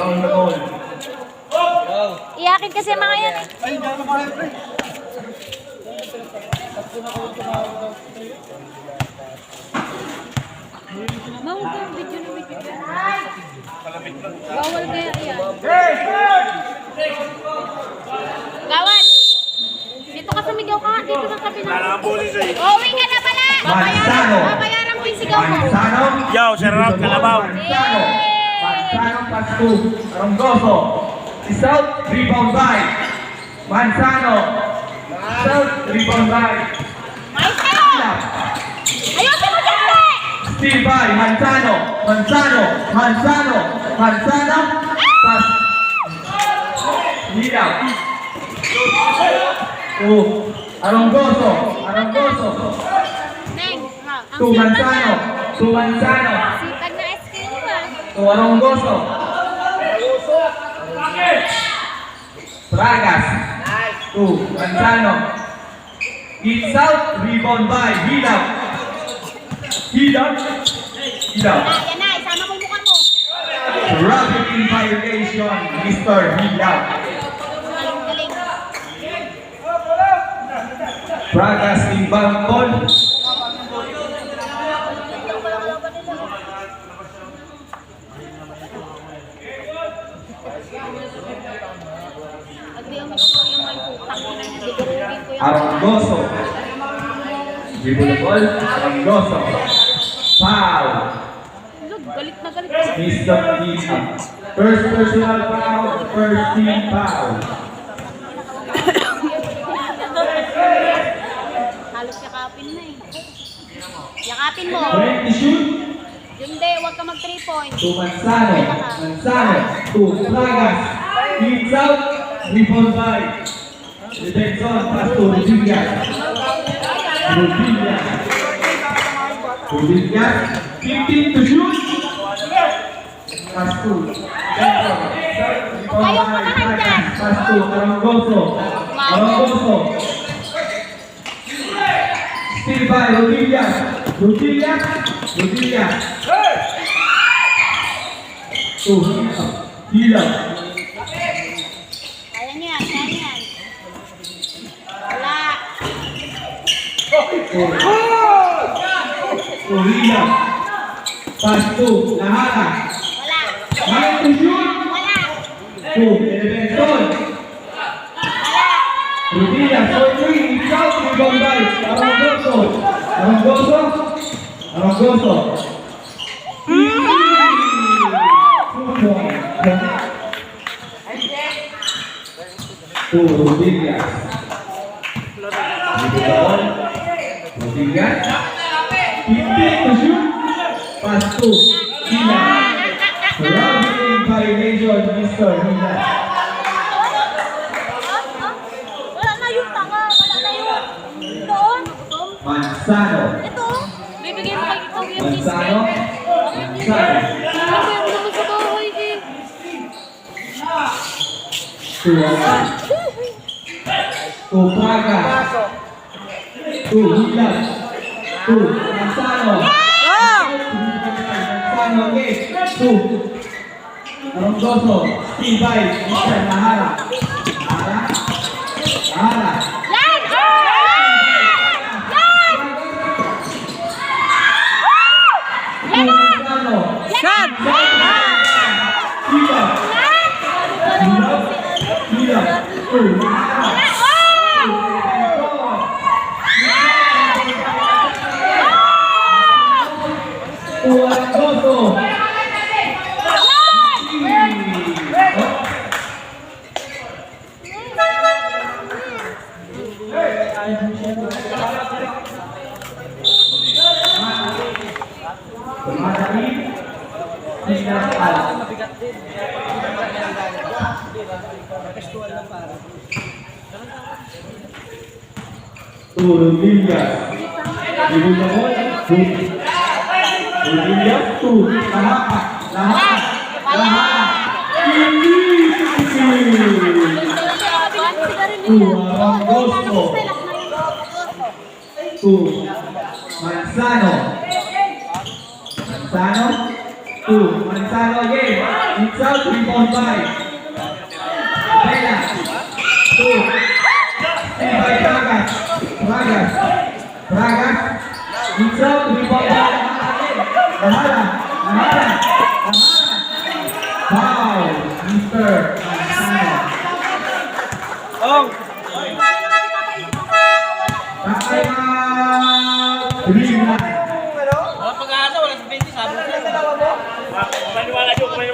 Rebound na ball. Iyakin kasi mga yan eh. Ay, hindi ako kaya, pre. Bawal ka yung video na video. Bawal kaya yan. Gawad! Dito ka sumigaw ka. Dito ka sa pinag. Uwi ka na pala! Babayaran, babayaran ko yung sigaw mo. Yo, Sir Rob, Kalabaw. Manzano. Manzano pass to Rongoso. South rebound by Manzano. South rebound by! Steal by Manzano. Manzano. Manzano. Manzano. Pass. Hilaw. To Arongoso. Arongoso. Sipag Manzano. To Manzano. Sipag na SK mo ah. To Arongoso. Bragas. To Manzano. It's out. Rebound by yung mukha mo. Rapid in violation, Mr. Galing. Bragas inbound ball. The ball. Arongoso. Foul. Galit na galit. Mr. Hilaw. First personal foul. First team foul. Halos yakapin na eh. Yakapin mo. 20 shoot. Hindi, huwag ka mag 3 points. To Manzano. Manzano. To Bragas. It's out. Rebound by. Defenson. Pass to Rodriguez. Rodriguez. Rodriguez. 15 to shoot. Pass to. Defenson. Rebound Ayaw mo by na lang dyan. Bragas. Pass to Arangoso. Arangoso. Still by Rodriguez. Rodriguez. Rodriguez. To Hila. Kaya niya, kaya niya. Wala. To Hila. Pass to Lahara. Wala. Back to shoot. Wala. To Eleventon. Wala. Rodriguez. For three. It's out. Rebound by Arangoso. Arangoso. Arangoso. To Rodriguez. Rodriguez. 15 to shoot. Pass to Hila. Robin violation, Mr. Hila. Wala na yung tanga. Wala na yung... Doon. Manzano. Ito. Bibigay mo kay ikaw yung Manzano. Manzano. Ano yung To Hila. To Manzano. Manzano again. To Arongoso. Steve by Mr. Nahara. Nahara. Nahara. Yan! Yan! Yan na! Manzano. Shot! Hila. Turun Villas. Ibu Jamon. Turun Villas. Tu. Lahapak. Lahapak. Lahapak. Ini. Tu. Manzano. Manzano. Tu. Manzano again. It's out, rebound by. Two. Steal by Bragas. Bragas. Bragas. It's out, rebound by Lahara. Lahara. Lahara. Foul, Mr. Manzano. Time out. Green light. Pag-asa, wala sa 20, sabi ko. Maniwala yung maniwala.